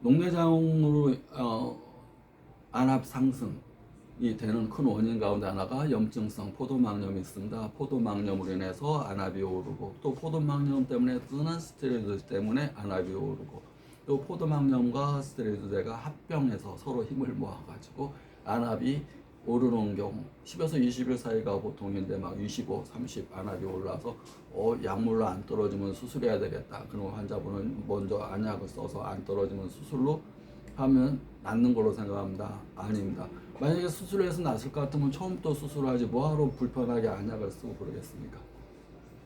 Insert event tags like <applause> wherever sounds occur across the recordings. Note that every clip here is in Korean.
녹내장으로 어, 안압 상승이 되는 큰 원인 가운데 하나가 염증성 포도막염이 있습니다. 포도막염으로 인해서 안압이 오르고 또 포도막염 때문에 뜨는 스테로이드 때문에 안압이 오르고 또 포도막염과 스테로이드제가 합병해서 서로 힘을 모아가지고 안압이 오르는 경우 10에서 20일 사이가 보통인데 막 25, 30 안압이 올라서 어, 약물로 안 떨어지면 수술해야 되겠다. 그럼 환자분은 먼저 안약을 써서 안 떨어지면 수술로 하면 낫는 걸로 생각합니다. 아닙니다. 만약에 수술해서 낫을 것 같으면 처음부터 수술하지 뭐하러 불편하게 안약을 쓰고 그러겠습니까?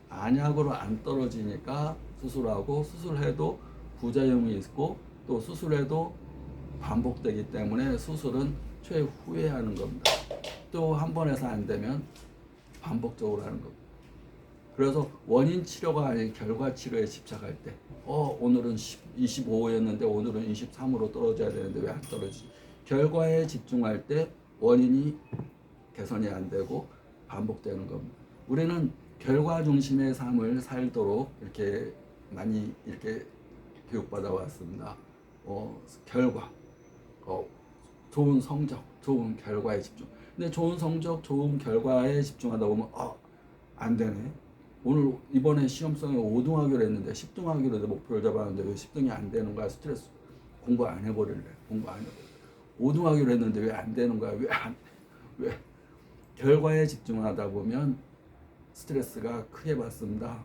안약으로 안 떨어지니까 수술하고 수술해도 부작용이 있고 또 수술해도 반복되기 때문에 수술은 최후에 하는 겁니다. 또 한 번 해서 안 되면 반복적으로 하는 겁니다. 그래서 원인 치료가 아닌 결과 치료에 집착할 때, 어, 오늘은 25였는데 오늘은 23으로 떨어져야 되는데 왜 안 떨어지지? 결과에 집중할 때 원인이 개선이 안 되고 반복되는 겁니다. 우리는 결과 중심의 삶을 살도록 이렇게 많이 이렇게 교육받아 왔습니다. 어, 결과, 어, 좋은 성적, 좋은 결과에 집중. 근데 좋은 성적, 좋은 결과에 집중하다 보면 어, 안 되네. 오늘 이번에 시험성에 5등 하기로 했는데 10등 하기로 목표를 잡았는데 왜 10등이 안 되는 거야? 스트레스. 공부 안 해버릴래. 공부 안 해버릴래. 5등 하기로 했는데 왜 안 되는 거야? 왜 안, 왜? 결과에 집중하다 보면 스트레스가 크게 받습니다.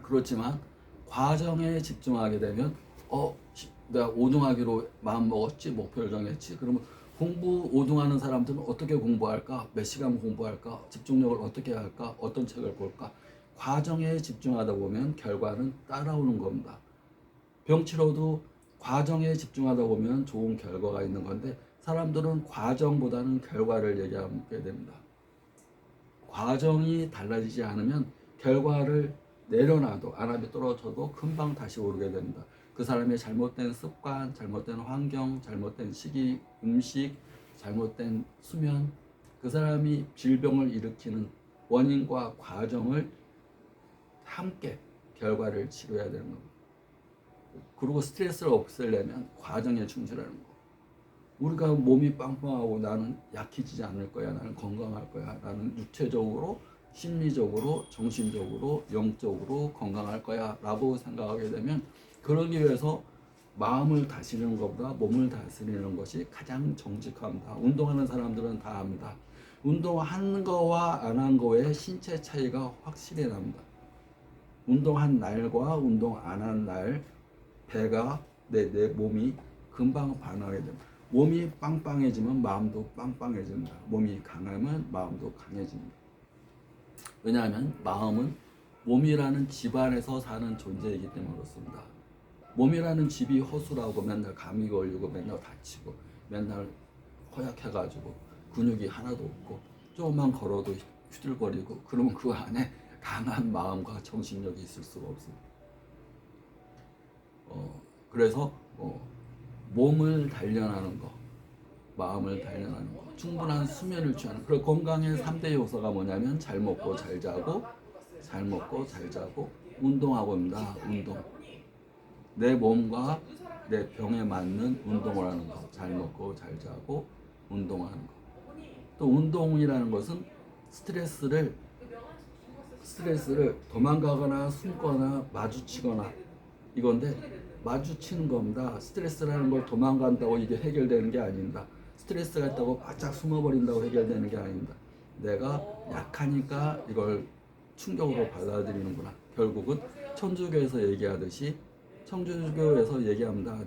그렇지만 과정에 집중하게 되면 어 시- 내가 5등 하기로 마음 먹었지 목표를 정했지 그러면 공부 5등하는 사람들은 어떻게 공부할까? 몇 시간 공부할까? 집중력을 어떻게 할까? 어떤 책을 볼까? 과정에 집중하다 보면 결과는 따라오는 겁니다. 병 치료도 과정에 집중하다 보면 좋은 결과가 있는 건데 사람들은 과정보다는 결과를 얘기하게 됩니다. 과정이 달라지지 않으면 결과를 내려놔도 안압이 떨어져도 금방 다시 오르게 됩니다. 그 사람의 잘못된 습관, 잘못된 환경, 잘못된 시기, 음식, 잘못된 수면, 그 사람이 질병을 일으키는 원인과 과정을 함께 결과를 치료해야 되는 겁니다. 그리고 스트레스를 없애려면 과정에 충실하는 거. 우리가 몸이 빵빵하고 나는 약해지지 않을 거야. 나는 건강할 거야. 나는 육체적으로, 심리적으로, 정신적으로, 영적으로 건강할 거야. 라고 생각하게 되면 그러기 위해서 마음을 다스리는 것보다 몸을 다스리는 것이 가장 정직합니다. 운동하는 사람들은 다 압니다. 운동한 거와 안 한 거의 신체 차이가 확실히 납니다. 운동한 날과 운동 안 한 날 배가 내, 내 몸이 금방 반응하게 됩니다. 몸이 빵빵해지면 마음도 빵빵해집니다. 몸이 강하면 마음도 강해집니다. 왜냐하면 마음은 몸이라는 집안에서 사는 존재이기 때문에 그렇습니다. 몸이라는 집이 허술하고 맨날 감이 걸리고 맨날 다치고 맨날 허약해가지고 근육이 하나도 없고 조금만 걸어도 휘들거리고 그러면 그 안에 강한 마음과 정신력이 있을 수가 없습니다. 어, 그래서 어, 몸을 단련하는 거, 마음을 단련하는 거, 충분한 수면을 취하는. 그리고 건강의 3대 요소가 뭐냐면 잘 먹고 잘 자고, 잘 먹고 잘 자고, 운동하고입니다. 운동. 내 몸과 내 병에 맞는 운동을 하는 거. 잘 먹고 잘 자고, 운동하는 거. 또 운동이라는 것은 스트레스를 스트레스를 도망가거나 숨거나 마주치거나 이건데 마주치는 겁니다. 스트레스라는 걸 도망간다고 이게 해결되는 게 아닙니다. 스트레스가 있다고 바짝 숨어버린다고 해결되는 게 아닙니다. 내가 약하니까 이걸 충격으로 받아들이는구나. 결국은 천주교에서 얘기하듯이 천주교에서 얘기합니다.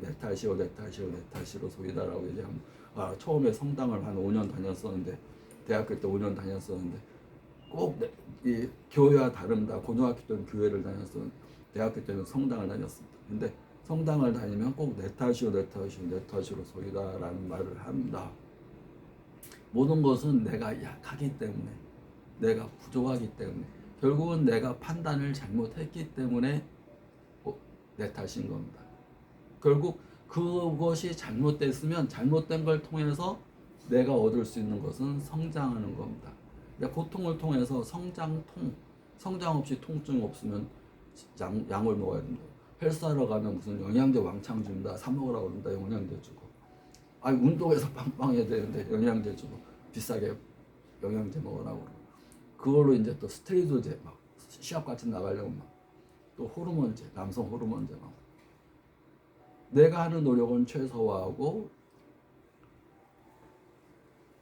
탓이오, 내 탓이로 소이다라고 얘기합니다. 아, 처음에 성당을 한 5년 다녔었는데 대학교 때 5년 다녔었는데 꼭 이 교회와 다릅니다. 고등학교 때는 교회를 다녔었는데 대학교 때는 성당을 다녔습니다. 근데 성당을 다니면 꼭 탓이오, 내 탓이로 소이다라는 말을 합니다. 모든 것은 내가 약하기 때문에, 내가 부족하기 때문에, 결국은 내가 판단을 잘못했기 때문에 어, 내 탓인 겁니다. 결국 그것이 잘못됐으면 잘못된 걸 통해서 내가 얻을 수 있는 것은 성장하는 겁니다. 근데 고통을 통해서 성장통, 성장 없이 통증 없으면 양, 약을 먹어야 됩니다. 헬스하러 가면 무슨 영양제 왕창 준다 사 먹으라고 그런다 영양제 주고 아 운동해서 <laughs> 빵빵해야 되는데 영양제 주고 비싸게 영양제 먹으라고 그걸로 이제 또 스테로이드제 막 시합 같이 나가려면 막 또 호르몬제 남성 호르몬제 막 내가 하는 노력은 최소화하고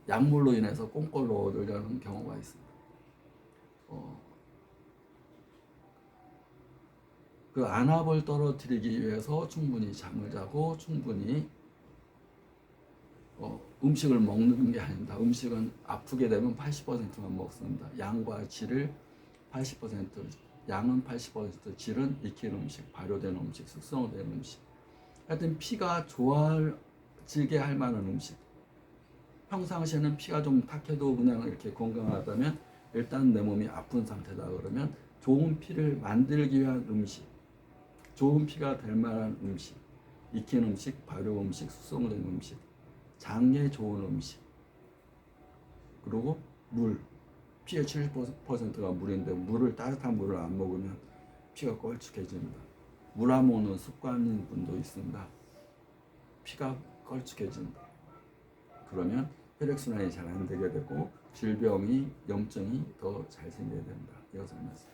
약물로 인해서 꽁꼴로 얻으려는 경우가 있습니다. 어, 그 안압을 떨어뜨리기 위해서 충분히 잠을 자고 충분히 어, 음식을 먹는 게 아닙니다. 음식은 아프게 되면 80%만 먹습니다. 양과 질을 80% 양은 80% 질은 익힌 음식, 발효된 음식, 숙성된 음식. 하여튼 피가 좋아지게 할 만한 음식. 평상시에는 피가 좀 탁해도 그냥 이렇게 건강하다면 일단 내 몸이 아픈 상태다 그러면 좋은 피를 만들기 위한 음식, 좋은 피가 될 만한 음식, 익힌 음식, 발효 음식, 숙성된 음식, 장에 좋은 음식, 그리고 물, 피의 70%가 물인데 물을 따뜻한 물을 안 먹으면 피가 걸쭉해집니다. 물 안 먹는 습관인 분도 있습니다. 피가 걸쭉해진다. 그러면 혈액순환이 잘 안 되게 되고 질병이 염증이 더 잘 생겨야 된다. 이것을 말씀.